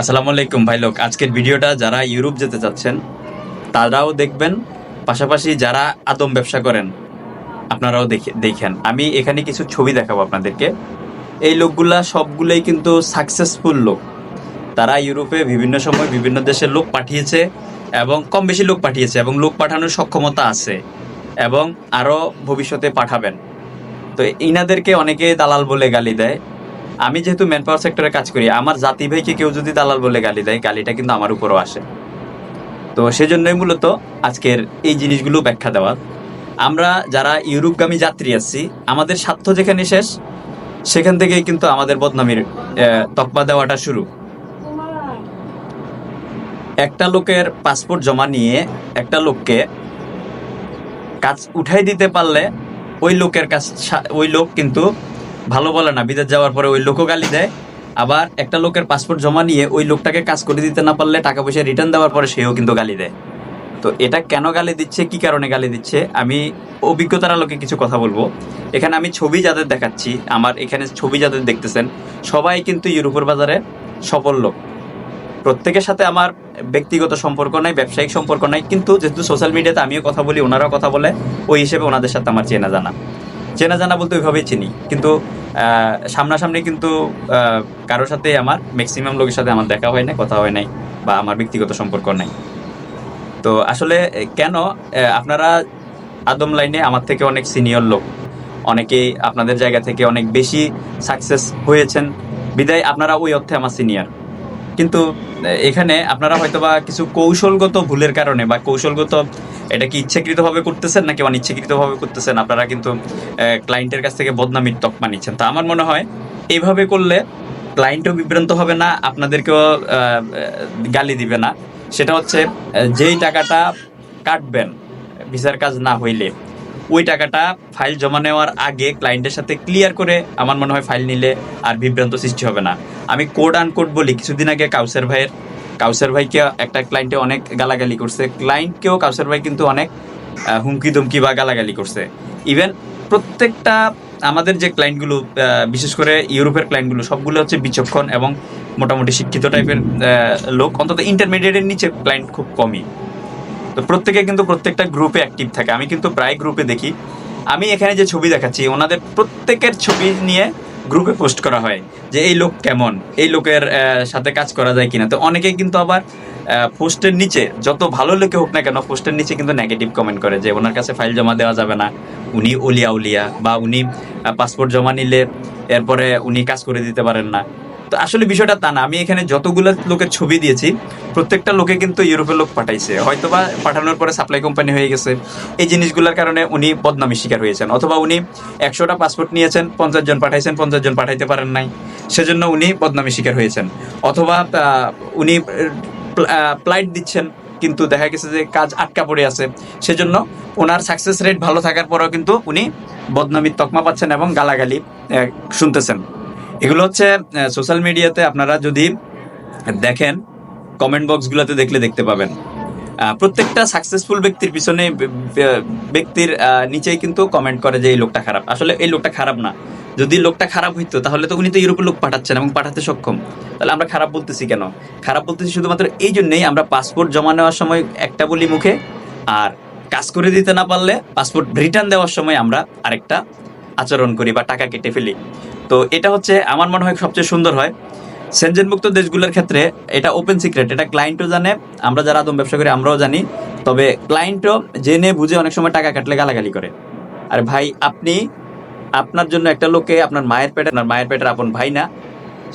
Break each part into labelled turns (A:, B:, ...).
A: আসসালামু আলাইকুম ভাই লোক, আজকের ভিডিওটা যারা ইউরোপ যেতে চাচ্ছেন, তারাও দেখবেন, পাশাপাশি যারা আদম ব্যবসা করেন, আপনারাও দেখে, দেখেন। আমি এখানে কিছু ছবি দেখাবো আপনাদেরকে। এই লোকগুলা সবগুলোই কিন্তু সাকসেসফুল লোক। তারা ইউরোপে বিভিন্ন সময় বিভিন্ন দেশের লোক পাঠিয়েছে এবং কম বেশি লোক পাঠিয়েছে এবং লোক পাঠানোর সক্ষমতা আছে এবং আরও ভবিষ্যতে পাঠাবেন। তো ইনাদেরকে অনেকে দালাল বলে গালি দেয়। আমি যেহেতু ম্যান পাওয়ার সেক্টরে কাজ করি, আমার জাতি ভাইকে কেউ যদি দালাল বলে গালি দেয়, গালিটা কিন্তু আমার উপরও আসে। তো সেজন্যই মূলত আজকের এই জিনিসগুলো ব্যাখ্যা দেওয়ার আমরা যারা ইউরোপগামী যাত্রী আছি, আমাদের স্বার্থ যেখানে শেষ, সেখান থেকেই কিন্তু আমাদের বদনামির তকমা দেওয়াটা শুরু। একটা লোকের পাসপোর্ট জমা নিয়ে একটা লোককে কাজ উঠাই দিতে পারলে ওই লোকের কাছ, ওই লোক কিন্তু ভালো বলে না, বিদেশ যাওয়ার পরে ওই লোকও গালি দেয়। আবার একটা লোকের পাসপোর্ট জমা নিয়ে ওই লোকটাকে কাজ করে দিতে না পারলে টাকা পয়সা রিটার্ন দেওয়ার পরে সেও কিন্তু গালি দেয়। তো এটা কেন গালি দিচ্ছে, কি কারণে গালি দিচ্ছে, আমি অভিজ্ঞতার আলোকে কিছু কথা বলব। এখানে আমি ছবি যাদের দেখাচ্ছি, আমার এখানে ছবি যাদের দেখতেছেন, সবাই কিন্তু ইউরোপের বাজারে সফল লোক। প্রত্যেকের সাথে আমার ব্যক্তিগত সম্পর্ক নাই, ব্যবসায়িক সম্পর্ক নাই, কিন্তু যেহেতু সোশ্যাল মিডিয়াতে আমিও কথা বলি, ওনারাও কথা বলে, ওই হিসেবে ওনাদের সাথে আমার চেনা জানা। চেনা জানা বলতে ওইভাবেই চিনি। কিন্তু সামনাসামনি কিন্তু কারোর সাথে আমার ম্যাক্সিমাম লোকের সাথে আমার দেখা হয় নাই, কথা হয় নাই, বা আমার ব্যক্তিগত সম্পর্ক নাই। তো আসলে কেন আপনারা আদম লাইনে আমার থেকে অনেক সিনিয়র লোক। অনেকেই আপনাদের জায়গা থেকে অনেক বেশি সাকসেস হয়েছেন। বিদায়, আপনারা ওই অর্থে আমার সিনিয়র কিন্তু এখানে আপনারা হয়তোবা কিছু কৌশলগত ভুলের কারণে বা কৌশলগত, এটা কি ইচ্ছাকৃতভাবে করতেছেন নাকি অনিচ্ছাকৃতভাবে করতেছেন? আপনারা কিন্তু ক্লায়েন্টের কাছ থেকে বদনামির তকমা নিচ্ছেন। তা আমার মনে হয় এইভাবে করলে ক্লায়েন্টও বিভ্রান্ত হবে না, আপনাদেরকেও গালি দিবে না। সেটা হচ্ছে যেই টাকাটা কাটবেন, ভিসার কাজ না হইলে। ওই টাকাটা ফাইল জমা নেওয়ার আগে ক্লায়েন্টের সাথে ক্লিয়ার করে আমার মনে হয় ফাইল নিলে আর বিভ্রান্ত সৃষ্টি হবে না। আমি কোড আনকোড বলি, কিছুদিন আগে কাউসার ভাইয়ের, কাউসার ভাইকে একটা ক্লায়েন্টে অনেক গালাগালি করছে। ক্লায়েন্টকেও কাউসার ভাই কিন্তু অনেক হুমকি ধুমকি বা গালাগালি করছে। ইভেন প্রত্যেকটা আমাদের যে ক্লায়েন্টগুলো বিশেষ করে ইউরোপের ক্লায়েন্টগুলো সবগুলো হচ্ছে বিচক্ষণ এবং মোটামুটি শিক্ষিত টাইপের লোক। অন্তত ইন্টারমিডিয়েটের নিচে ক্লায়েন্ট খুব কমই। তো প্রত্যেকে কিন্তু প্রত্যেকটা গ্রুপে অ্যাক্টিভ থাকে। আমি কিন্তু প্রায় গ্রুপে দেখি। আমি এখানে যে ছবি দেখাচ্ছি, ওনাদের প্রত্যেকের ছবি নিয়ে গ্রুপে পোস্ট করা হয় যে এই লোক কেমন, এই লোকের সাথে কাজ করা যায় কিনা। তো অনেকে কিন্তু আবার পোস্টের নিচে, যত ভালো লোকে হোক না কেন পোস্টের নিচে কিন্তু নেগেটিভ কমেন্ট করে যে ওনার কাছে ফাইল জমা দেওয়া যাবে না। উনি উলিয়া উলিয়া বা উনি পাসপোর্ট জমা নিলে এরপরে উনি কাজ করে দিতে পারেন না। তো আসলে বিষয়টা তা না। আমি এখানে যতগুলো লোকের ছবি দিয়েছি প্রত্যেকটা লোকে কিন্তু ইউরোপের লোক পাঠাইছে। হয়তোবা পাঠানোর পরে সাপ্লাই কোম্পানি হয়ে গেছে। এই জিনিসগুলোর কারণে উনি বদনামি শিকার হয়েছেন। অথবা উনি একশোটা পাসপোর্ট নিয়েছেন, পঞ্চাশ জন পাঠাইছেন, পঞ্চাশ জন পাঠাইতে পারেন নাই। সেজন্য উনি বদনামি শিকার হয়েছেন। অথবা উনি ফ্লাইট দিচ্ছেন, কিন্তু দেখা গেছে যে কাজ আটকা পড়ে আছে। সেজন্য ওনার সাকসেস রেট ভালো থাকার পরেও কিন্তু উনি বদনামির তকমা পাচ্ছেন এবং গালাগালি শুনতেছেন। এগুলো হচ্ছে সোশ্যাল মিডিয়াতে আপনারা যদি দেখেন কমেন্ট বক্সগুলোতে দেখলে দেখতে পাবেন। প্রত্যেকটা সাকসেসফুল ব্যক্তির পিছনে ব্যক্তির নিচেই কিন্তু কমেন্ট করে যে এই লোকটা খারাপ। আসলে এই লোকটা খারাপ না। যদি লোকটা খারাপ হইতো, তাহলে তো উনি তো ইউরোপের লোক পাঠাচ্ছেন এবং পাঠাতে সক্ষম। তাহলে আমরা খারাপ বলতেছি কেন? খারাপ বলতেছি শুধুমাত্র এই জন্যই আমরা পাসপোর্ট জমা নেওয়ার সময় একটা বলি মুখে, আর কাজ করে দিতে না পারলে পাসপোর্ট রিটার্ন দেওয়ার সময় আমরা আরেকটা আচরণ করি বা টাকা কেটে ফেলি। তো এটা হচ্ছে, আমার মনে হয় সবচেয়ে সুন্দর হয়। সেনজেনমুক্ত দেশগুলোর ক্ষেত্রে এটা ওপেন সিক্রেট এটা ক্লায়েন্টও জানে, আমরা যারা আদম ব্যবসা করি আমরাও জানি। তবে ক্লায়েন্টও জেনে বুঝে অনেক সময় টাকা কাটলে গালাগালি করে। আর ভাই, আপনি আপনার জন্য একটা লোকে আপনার মায়ের পেটে, আপনার মায়ের পেটের আপন ভাই না,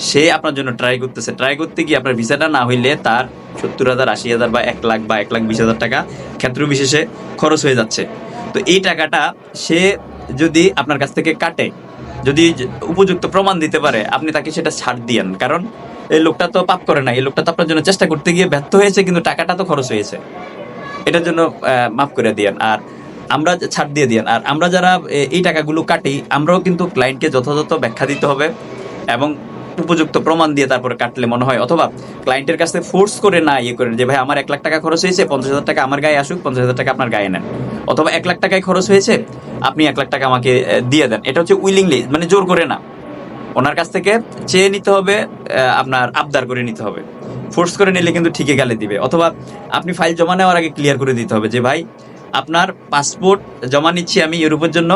A: সে আপনার জন্য ট্রাই করতেছে। ট্রাই করতে গিয়ে আপনার ভিসাটা না হইলে তার সত্তর হাজার, আশি হাজার বা এক লাখ বা এক লাখ বিশ হাজার টাকা ক্ষেত্র বিশেষে খরচ হয়ে যাচ্ছে। তো এই টাকাটা সে যদি আপনার কাছ থেকে কাটে যদি উপযুক্ত প্রমাণ দিতে পারে, আপনি তাকে সেটা ছাড় দিয়েন। কারণ এই লোকটা তো পাপ করে না এই লোকটা তো আপনার জন্য চেষ্টা করতে গিয়ে ব্যর্থ হয়েছে, কিন্তু টাকাটা তো খরচ হয়েছে। এটার জন্য মাফ করে দিয়েন। আর আমরা ছাড় দিয়ে দিয়েন, আর আমরা যারা এই টাকাগুলো কাটি, আমরাও কিন্তু ক্লায়েন্টকে যথাযথ ব্যাখ্যা দিতে হবে এবং উপযুক্ত প্রমাণ দিয়ে তারপরে কাটলে মনে হয়, অথবা ক্লায়েন্টের কাছে ফোর্স করে না ইয়ে করে যে, ভাই, আমার এক লাখ টাকা খরচ হয়েছে, পঞ্চাশ হাজার টাকা আমার গায়ে আসুক, পঞ্চাশ হাজার টাকা আপনার গায়ে নেন। অথবা, এক লাখ টাকায় খরচ হয়েছে আপনি এক লাখ টাকা আমাকে দিয়ে দেন। এটা হচ্ছে উইলিংলি মানে জোর করে না। ওনার কাছ থেকে চেয়ে নিতে হবে আপনার আবদার করে নিতে হবে। ফোর্স করে নিলে কিন্তু ঠিকই গালি দিবে। অথবা আপনি ফাইল জমা নেওয়ার আগে ক্লিয়ার করে দিতে হবে যে, ভাই, আপনার পাসপোর্ট জমা নিচ্ছি আমি ইউরোপের জন্য।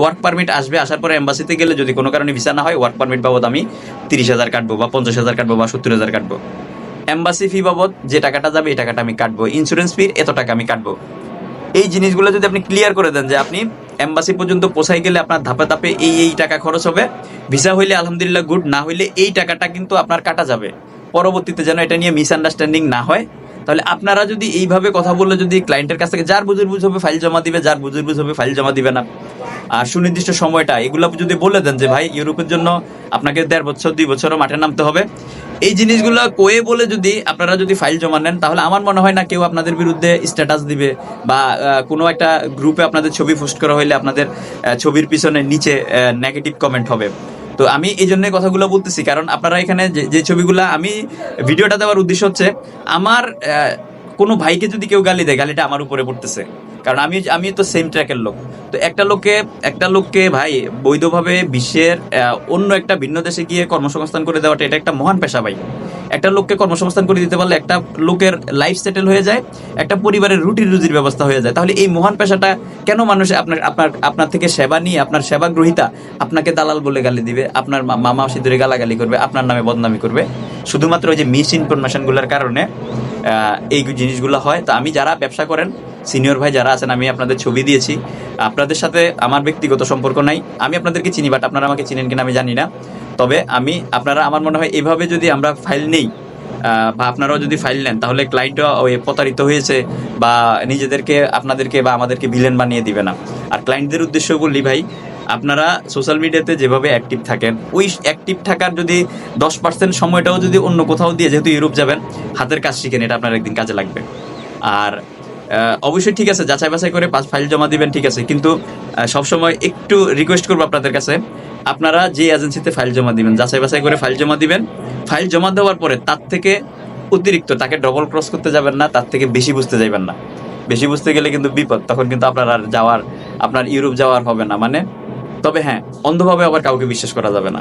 A: ওয়ার্ক পারমিট আসবে, আসার পরে এম্বাসিতে গেলে যদি কোনো কারণে ভিসা না হয় ওয়ার্ক পারমিট বাবদ আমি তিরিশ হাজার কাটবো বা পঞ্চাশ হাজার কাটবো বা সত্তর হাজার কাটবো। এম্বাসি ফি বাবদ যে টাকাটা যাবে, এই টাকাটা আমি কাটবো। ইন্স্যুরেন্স ফির এত টাকা আমি কাটবো। এই জিনিসগুলো যদি আপনি ক্লিয়ার করে দেন যে আপনি এম্বাসি পর্যন্ত পৌঁছাই গেলে আপনার ধাপে ধাপে এই এই টাকা খরচ হবে। ভিসা হইলে আলহামদুলিল্লাহ গুড না হইলে এই টাকাটা কিন্তু আপনার কাটা যাবে। পরবর্তীতে যেন এটা নিয়ে মিসআন্ডারস্ট্যান্ডিং না হয়। তাহলে আপনারা যদি এইভাবে কথা বললে যদি ক্লায়েন্টের কাছ থেকে যার বুঝুর বুঝ হবে ফাইল জমা দিবে, যার বুঝুর বুঝ হবে ফাইল জমা দিবে না। আর সুনির্দিষ্ট সময়টা, এগুলো যদি বলে দেন যে ভাই, ইউরোপের জন্য আপনাকে দেড় বছর, দুই বছরও মাঠে নামতে হবে। এই জিনিসগুলো কয়ে বলে যদি আপনারা যদি ফাইল জমা নেন, তাহলে আমার মনে হয় না কেউ আপনাদের বিরুদ্ধে স্ট্যাটাস দিবে বা কোনো একটা গ্রুপে আপনাদের ছবি পোস্ট করা হইলে আপনাদের ছবির পিছনে নিচে নেগেটিভ কমেন্ট হবে। তো আমি এই জন্য কথাগুলো বলতেছি, কারণ আপনারা এখানে যে ছবিগুলো আমি ভিডিওটা দেওয়ার উদ্দেশ্য হচ্ছে, আমার কোনো ভাইকে যদি কেউ গালি দেয়, গালিটা আমার উপরে পড়তেছে। কারণ আমি আমি তো সেম ট্র্যাকের লোক। তো একটা লোককে একটা লোককে ভাই বৈধভাবে বিশ্বের অন্য একটা ভিন্ন দেশে গিয়ে কর্মসংস্থান করে দেওয়াটা এটা একটা মহান পেশা ভাই। একটা লোককে কর্মসংস্থান করে দিতে পারলে একটা লোকের লাইফ সেটেল হয়ে যায়, একটা পরিবারের রুটি রুজির ব্যবস্থা হয়ে যায়। তাহলে এই মহান পেশাটা কেন মানুষ আপনার আপনার আপনার থেকে সেবা নিয়ে, আপনার সেবা গ্রহিতা আপনাকে দালাল বলে গালি দিবে, আপনার মামা সিঁদুরে গালাগালি করবে, আপনার নামে বদনামি করবে? শুধুমাত্র ওই যে মিস ইনফরমেশনগুলোর কারণে এই জিনিসগুলো হয়। তো আমি যারা ব্যবসা করেন সিনিয়র ভাই যারা আছেন, আমি আপনাদের ছবি দিয়েছি। আপনাদের সাথে আমার ব্যক্তিগত সম্পর্ক নাই। আমি আপনাদেরকে চিনি বাট আপনারা আমাকে চিনেন কিনা আমি জানি না। তবে আমি, আপনারা, আমার মনে হয় এভাবে যদি আমরা ফাইল নেই বা আপনারাও যদি ফাইল নেন, তাহলে ক্লায়েন্টও প্রতারিত হয়েছে বা নিজেদেরকে, আপনাদেরকে বা আমাদেরকে ভিলেন বানিয়ে দিবে না। আর ক্লায়েন্টদের উদ্দেশ্য বললি ভাই, আপনারা সোশ্যাল মিডিয়াতে যেভাবে অ্যাক্টিভ থাকেন, ওই অ্যাক্টিভ থাকার যদি দশ পার্সেন্ট সময়টাও যদি অন্য কোথাও দিয়ে, যেহেতু ইউরোপ যাবেন, হাতের কাজ শিখেন, এটা আপনার একদিন কাজে লাগবে। আর অবশ্যই ঠিক আছে, যাচাই বাছাই করে পাঁচ ফাইল জমা দিবেন, ঠিক আছে। কিন্তু সবসময় একটু রিকোয়েস্ট করব আপনাদের কাছে। আপনারা যে এজেন্সিতে ফাইল জমা দিবেন, যাচাই বাছাই করে ফাইল জমা দিবেন। ফাইল জমা দেওয়ার পরে তার থেকে অতিরিক্ত, তাকে ডবল ক্রস করতে যাবেন না, তার থেকে বেশি বুঝতে যাবেন না। বেশি বুঝতে গেলে কিন্তু বিপদ, তখন কিন্তু আপনার আর যাওয়ার, আপনার ইউরোপ যাওয়ার হবে না। মানে তবে হ্যাঁ অন্ধভাবে আবার কাউকে বিশ্বাস করা যাবে না।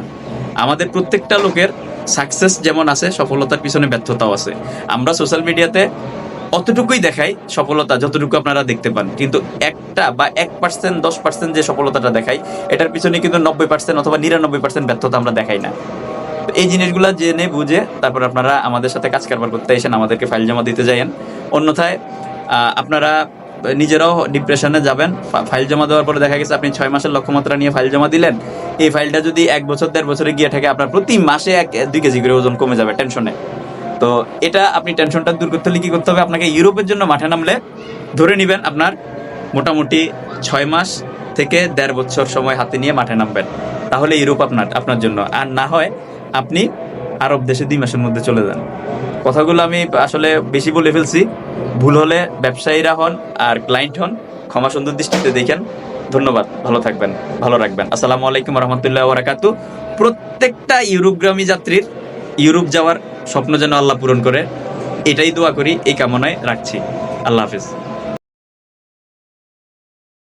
A: আমাদের প্রত্যেকটা লোকের সাকসেস যেমন আছে, সফলতার পিছনে ব্যর্থতাও আছে। আমরা সোশ্যাল মিডিয়াতে অতটুকুই দেখাই সফলতা যতটুকু আপনারা দেখতে পান। কিন্তু একটা বা এক পার্সেন্ট দশ পার্সেন্ট যে সফলতাটা দেখাই, এটার পিছনে কিন্তু নব্বই পার্সেন্ট অথবা নিরানব্বই পার্সেন্ট ব্যর্থতা আমরা দেখাই না। এই জিনিসগুলো জেনে বুঝে তারপর আপনারা আমাদের সাথে কাজ কারবার করতে এসেন, আমাদেরকে ফাইল জমা দিতে যাইয়েন। অন্যথায় আপনারা নিজেরাও ডিপ্রেশনে যাবেন। ফাইল জমা দেওয়ার পরে দেখা গেছে আপনি ছয় মাসের লক্ষ্যমাত্রা নিয়ে ফাইল জমা দিলেন। এই ফাইলটা যদি এক বছর, দেড় বছরে গিয়ে থাকে, আপনার প্রতি মাসে এক, দুই কেজি করে ওজন কমে যাবে টেনশনে তো এটা আপনি টেনশনটা দূর করতে হলে কি করতে হবে? আপনাকে ইউরোপের জন্য মাঠে নামলে ধরে নেবেন আপনার মোটামুটি ছয় মাস থেকে দেড় বছর সময় হাতে নিয়ে মাঠে নামবেন। তাহলে ইউরোপ আপনার আপনার জন্য। আর না হয় আপনি আরব দেশে দুই মাসের মধ্যে চলে যান। কথাগুলো আমি আসলে বেশি বলে ফেলছি। ভুল হলে ব্যবসায়ীরা হন আর ক্লায়েন্ট হন, ক্ষমা সুন্দর দৃষ্টিতে দেখেন। ধন্যবাদ, ভালো থাকবেন, ভালো রাখবেন। আসসালামু আলাইকুম রহমতুল্লাহ ওরাকাতু প্রত্যেকটা ইউরোপগ্রামী যাত্রীর ইউরোপ যাওয়ার স্বপ্ন যেন আল্লাহ পূরণ করে। এটাই দোয়া করি এই কামনায় রাখছি। আল্লাহ হাফিজ।